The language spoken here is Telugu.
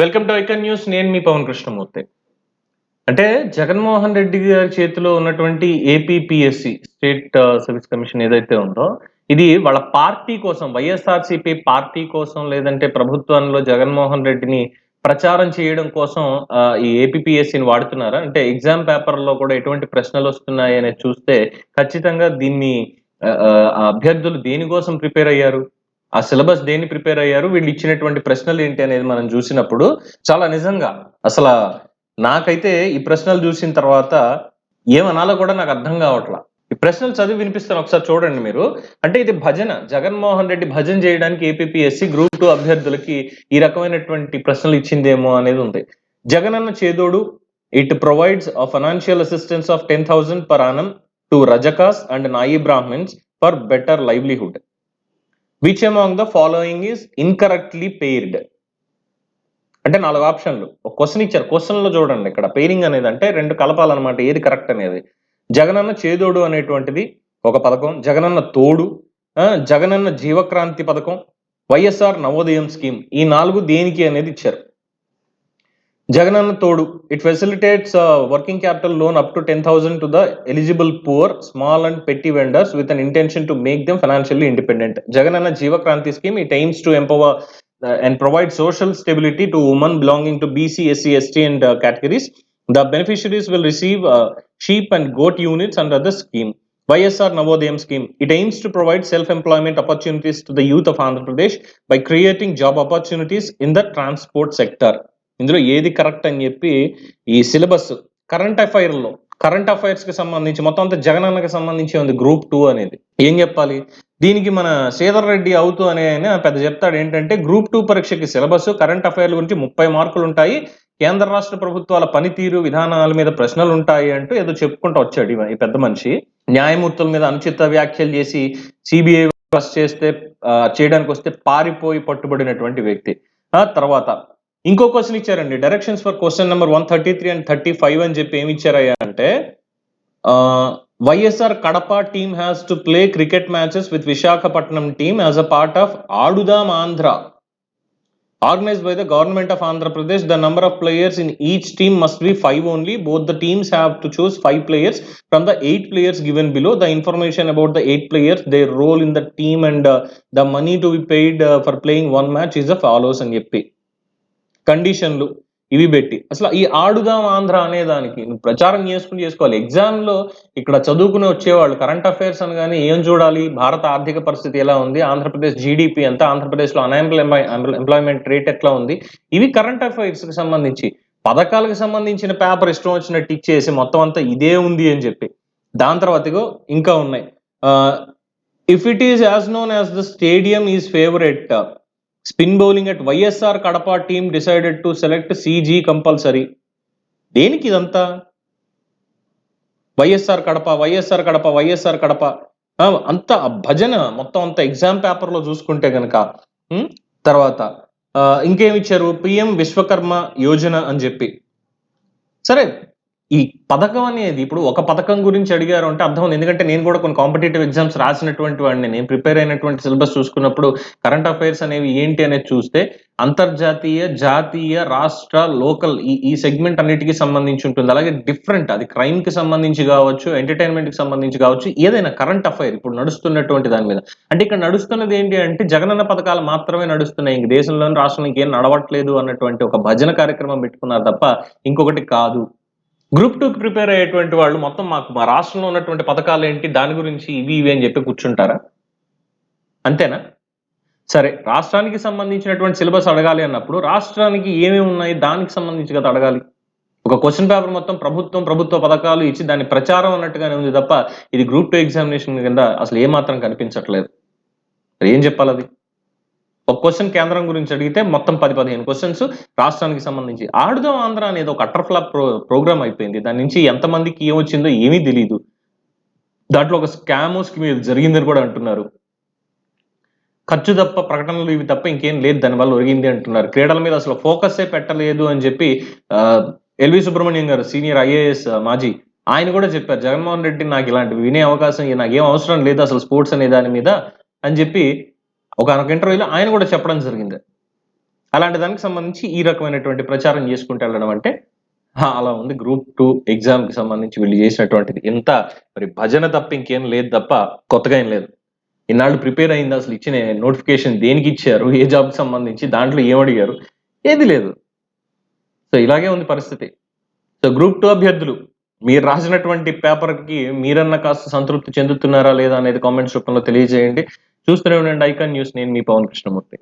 Welcome to icon news. నేను మీ పవన్ కృష్ణమూర్తి. అంటే జగన్మోహన్ రెడ్డి గారి చేతిలో ఉన్నటువంటి ఏపీపీఎస్సి స్టేట్ సర్వీస్ కమిషన్ ఏదైతే ఉందో ఇది వాళ్ళ పార్టీ కోసం వైఎస్ఆర్సీపీ పార్టీ కోసం లేదంటే ప్రభుత్వంలో జగన్మోహన్ రెడ్డిని ప్రచారం చేయడం కోసం ఈ ఏపీపీఎస్సిని వాడుతున్నారా? అంటే ఎగ్జామ్ పేపర్లో కూడా ఎటువంటి ప్రశ్నలు వస్తున్నాయి అనేది చూస్తే ఖచ్చితంగా దీన్ని అభ్యర్థులు దేనికోసం ప్రిపేర్ అయ్యారు? ఆ సిలబస్ దేన్ని ప్రిపేర్ అయ్యారు? వీళ్ళు ఇచ్చినటువంటి ప్రశ్నలు ఏంటి అనేది మనం చూసినప్పుడు చాలా నిజంగా అసలు నాకైతే ఈ ప్రశ్నలు చూసిన తర్వాత ఏమనాలో కూడా నాకు అర్థం కావట్లా. ఈ ప్రశ్నలు చదివి వినిపిస్తాను ఒకసారి చూడండి మీరు. అంటే ఇది భజన. జగన్మోహన్ రెడ్డి భజన చేయడానికి ఏపీఎస్సి గ్రూప్ టూ అభ్యర్థులకి ఈ రకమైనటువంటి ప్రశ్నలు ఇచ్చిందేమో అనేది ఉంది. Jagananna Chedodu it provides a financial assistance of ten thousand per annum to Rajakas and Nayee Brahmins for better livelihood. Which among the following is incorrectly paired అంటే నాలుగు ఆప్షన్లు. ఒక క్వశ్చన్ ఇచ్చారు. క్వశ్చన్లో చూడండి ఇక్కడ. పెయిరింగ్ అనేది అంటే రెండు కలపాలన్నమాట ఏది కరెక్ట్ అనేది? జగనన్న చేదోడు అనేటువంటిది ఒక పథకం. జగనన్న తోడు. జగనన్న జీవక్రాంతి పథకం. YSR Navodayam scheme. ఈ నాలుగు దేనికి అనేది ఇచ్చారు? Jagannath Todu, it facilitates a working capital loan up to 10,000 to the eligible poor, small and petty vendors with an intention to make them financially independent. Jagannath Jiva Kranti scheme, it aims to empower uh, and provide social stability to women belonging to BC, SC, ST and uh, categories. The beneficiaries will receive uh, sheep and goat units under the scheme. YSR Navodayam scheme. It aims to provide self-employment opportunities to the youth of Andhra Pradesh by creating job opportunities in the transport sector. ఇందులో ఏది కరెక్ట్ అని చెప్పి ఈ సిలబస్ కరెంట్ అఫైర్లో కరెంట్ అఫైర్స్కి సంబంధించి మొత్తం అంతా జగనన్నకి సంబంధించి ఉంది గ్రూప్ టూ అనేది. ఏం చెప్పాలి? దీనికి మన శ్రీధర్ రెడ్డి అవుతూ అనే ఆయన పెద్ద చెప్తాడు ఏంటంటే గ్రూప్ టూ పరీక్షకి సిలబస్ కరెంట్ అఫైర్ల గురించి ముప్పై మార్కులు ఉంటాయి కేంద్ర రాష్ట్ర ప్రభుత్వాల పనితీరు విధానాల మీద ప్రశ్నలు ఉంటాయి అంటూ ఏదో చెప్పుకుంటూ వచ్చాడు ఈ- పెద్ద మనిషి. న్యాయమూర్తుల మీద అనుచిత వ్యాఖ్యలు చేసి సిబిఐ చేస్తే చేయడానికి వస్తే పారిపోయి పట్టుబడినటువంటి వ్యక్తి. ఆ తర్వాత ఇంకో క్వశ్చన్ ఇచ్చారండి directions for question number one thirty three and thirty five అని చెప్పి ఏమి ఇచ్చారయ్యా అంటే YSR Kadapa team has to play cricket matches with Visakhapatnam team as a part of Aadudam Andhra organized by the government of Andhra Pradesh. The number of players in each team must be five only. Both the teams have to choose five players from the eight players given below. The information about the eight players, their role in the team, and uh, the money to be paid uh, for playing one match is the follows అని చెప్పి కండిషన్లు ఇవి పెట్టి. అసలు ఈ ఆడుదాం ఆంధ్ర అనే దానికి నువ్వు ప్రచారం చేసుకుని చేసుకోవాలి. ఎగ్జామ్లో ఇక్కడ చదువుకుని వచ్చేవాళ్ళు కరెంట్ అఫైర్స్ అని కానీ ఏం చూడాలి? భారత ఆర్థిక పరిస్థితి ఎలా ఉంది? ఆంధ్రప్రదేశ్ జీడిపి ఎంత? ఆంధ్రప్రదేశ్లో అన్ఎంప్లాయ్ ఎంప్లాయ్మెంట్ రేట్ ఎట్లా ఉంది? ఇవి కరెంట్ అఫైర్స్కి సంబంధించి. పథకాలకు సంబంధించిన పేపర్ ఇష్టం వచ్చినట్టు ఇచ్చేసి మొత్తం అంతా ఇదే ఉంది అని చెప్పి. దాని తర్వాత ఇంకా ఉన్నాయి. If it is as known as the stadium is favourite spin bowling at YSR Kadapa team decided to select CG compulsory. దేనికి ఇదంతా? వైఎస్ఆర్ కడప వైఎస్ఆర్ కడప వైఎస్ఆర్ కడప. అంత భజన మొత్తం అంత ఎగ్జామ్ పేపర్లో చూసుకుంటే కనుక తర్వాత ఇంకేమిచ్చారు పిఎం విశ్వకర్మ యోజన అని చెప్పి. సరే ఈ పథకం అనేది ఇప్పుడు ఒక పథకం గురించి అడిగారు అంటే అర్థం ఉంది. ఎందుకంటే నేను కూడా కొన్ని కాంపిటేటివ్ ఎగ్జామ్స్ రాసినటువంటి వాడిని. నేను ప్రిపేర్ అయినటువంటి సిలబస్ చూసుకున్నప్పుడు కరెంట్ అఫైర్స్ అనేవి ఏంటి అనేది చూస్తే అంతర్జాతీయ జాతీయ రాష్ట్ర లోకల్ ఈ ఈ సెగ్మెంట్ అన్నిటికీ సంబంధించి ఉంటుంది. అలాగే డిఫరెంట్ అది క్రైమ్కి సంబంధించి కావచ్చు ఎంటర్టైన్మెంట్కి సంబంధించి కావచ్చు ఏదైనా కరెంట్ అఫైర్ ఇప్పుడు నడుస్తున్నటువంటి దాని మీద. అంటే ఇక్కడ నడుస్తున్నది ఏంటి అంటే జగనన్న పథకాలు మాత్రమే నడుస్తున్నాయి. ఇంక దేశంలోని రాష్ట్రంలో ఇంకేం నడవట్లేదు అన్నటువంటి ఒక భజన కార్యక్రమం పెట్టుకున్నారు తప్ప ఇంకొకటి కాదు. గ్రూప్ టూకి ప్రిపేర్ అయ్యేటువంటి వాళ్ళు మొత్తం మాకు మా రాష్ట్రంలో ఉన్నటువంటి పథకాలు ఏంటి దాని గురించి ఇవి ఇవి అని చెప్పి కూర్చుంటారా? అంతేనా? సరే రాష్ట్రానికి సంబంధించినటువంటి సిలబస్ అడగాలి అన్నప్పుడు రాష్ట్రానికి ఏమేమి ఉన్నాయి దానికి సంబంధించి కదా అడగాలి. ఒక క్వశ్చన్ పేపర్ మొత్తం ప్రభుత్వం ప్రభుత్వ పథకాలు ఇచ్చి దాని ప్రచారం అన్నట్టుగానే ఉంది తప్ప ఇది గ్రూప్ టూ ఎగ్జామినేషన్ కింద అసలు ఏమాత్రం కనిపించట్లేదు. ఏం చెప్పాలి అది? ఒక క్వశ్చన్ కేంద్రం గురించి అడిగితే మొత్తం పది పదిహేను క్వశ్చన్స్ రాష్ట్రానికి సంబంధించి. ఆడుదాం ఆంధ్ర అనేది ఒక అటర్ ఫ్లాప్ ప్రో ప్రోగ్రామ్ అయిపోయింది. దాని నుంచి ఎంతమందికి ఏమొచ్చిందో ఏమీ తెలియదు దాంట్లో ఒక స్కామ్ స్కీమ్ జరిగిందని కూడా అంటున్నారు. ఖర్చు తప్ప ప్రకటనలు ఇవి తప్ప ఇంకేం లేదు. దానివల్ల ఒరిగింది అంటున్నారు. క్రీడల మీద అసలు ఫోకస్సే పెట్టలేదు అని చెప్పి ఎల్వి సుబ్రహ్మణ్యం గారు సీనియర్ ఐఏఎస్ మాజీ ఆయన కూడా చెప్పారు. జగన్మోహన్ రెడ్డి నాకు ఇలాంటివి వినే అవకాశం నాకు ఏం అవసరం లేదు అసలు స్పోర్ట్స్ అనే దాని మీద అని చెప్పి ఒక ఇంటర్వ్యూలో ఆయన కూడా చెప్పడం జరిగింది. అలాంటి దానికి సంబంధించి ఈ రకమైనటువంటి ప్రచారం చేసుకుంటూ వెళ్ళడం అంటే అలా ఉంది. గ్రూప్ టూ ఎగ్జామ్కి సంబంధించి వీళ్ళు చేసినటువంటిది. ఇంత మరి భజన తప్ప ఇంకేం లేదు తప్ప కొత్తగా ఏం లేదు. ఇన్నాళ్ళు ప్రిపేర్ అయింది అసలు ఇచ్చిన నోటిఫికేషన్ దేనికి ఇచ్చారు? ఏ జాబ్కి సంబంధించి? దాంట్లో ఏమడిగారు అడిగారు? ఏది లేదు. సో ఇలాగే ఉంది పరిస్థితి. సో గ్రూప్ టూ అభ్యర్థులు మీరు రాసినటువంటి పేపర్కి మీరన్నా కాస్త సంతృప్తి చెందుతున్నారా లేదా అనేది కామెంట్స్ రూపంలో తెలియజేయండి. చూస్తూనే ఉండండి ఐకాన్ న్యూస్. నేను మీ పవన్ కృష్ణమూర్తి.